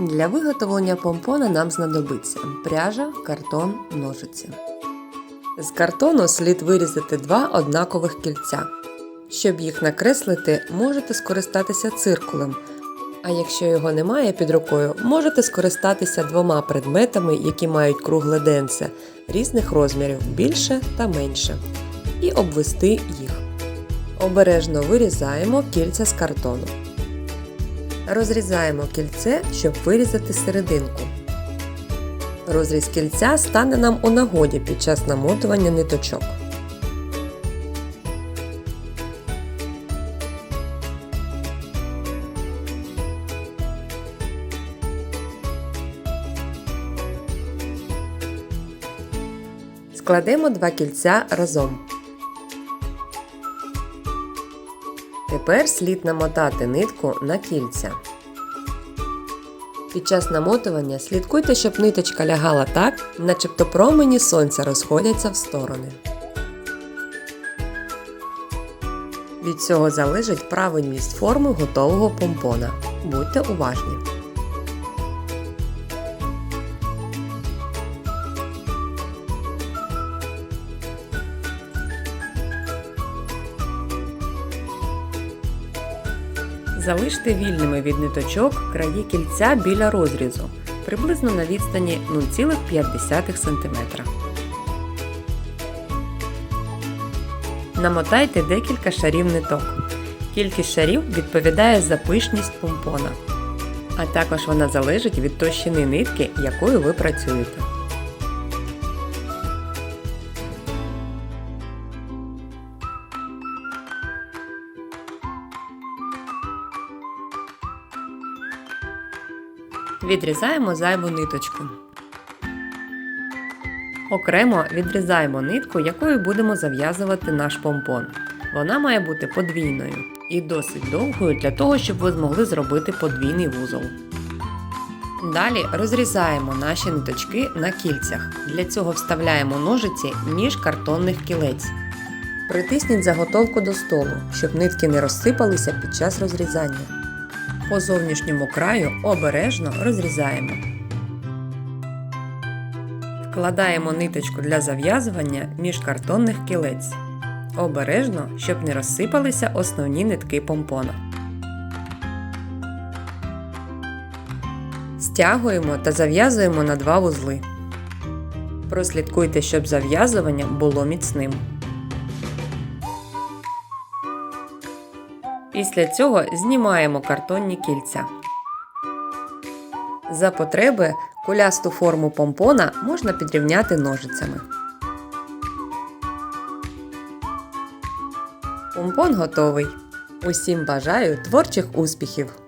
Для виготовлення помпона нам знадобиться пряжа, картон, ножиці. З картону слід вирізати два однакових кільця. Щоб їх накреслити, можете скористатися циркулем. А якщо його немає під рукою, можете скористатися двома предметами, які мають кругле денце різних розмірів більше та менше, і обвести їх. Обережно вирізаємо кільця з картону. Розрізаємо кільце, щоб вирізати серединку. Розріз кільця стане нам у нагоді під час намотування ниточок. Складемо два кільця разом. Тепер слід намотати нитку на кільця. Під час намотування слідкуйте, щоб ниточка лягала так, начебто промені сонця розходяться в сторони. Від цього залежить правильність форми готового помпона. Будьте уважні. Залиште вільними від ниточок краї кільця біля розрізу, приблизно на відстані 0,5 см. Намотайте декілька шарів ниток. Кількість шарів відповідає за пишність помпона, а також вона залежить від товщини нитки, якою ви працюєте. Відрізаємо зайву ниточку. Окремо відрізаємо нитку, якою будемо зав'язувати наш помпон. Вона має бути подвійною і досить довгою для того, щоб ви змогли зробити подвійний вузол. Далі розрізаємо наші ниточки на кільцях. Для цього вставляємо ножиці між картонних кілець. Притисніть заготовку до столу, щоб нитки не розсипалися під час розрізання. По зовнішньому краю обережно розрізаємо. Вкладаємо ниточку для зав'язування між картонних кілець. Обережно, щоб не розсипалися основні нитки помпона. Стягуємо та зав'язуємо на два вузли. Прослідкуйте, щоб зав'язування було міцним. Після цього знімаємо картонні кільця. За потреби кулясту форму помпона можна підрівняти ножицями. Помпон готовий. Усім бажаю творчих успіхів!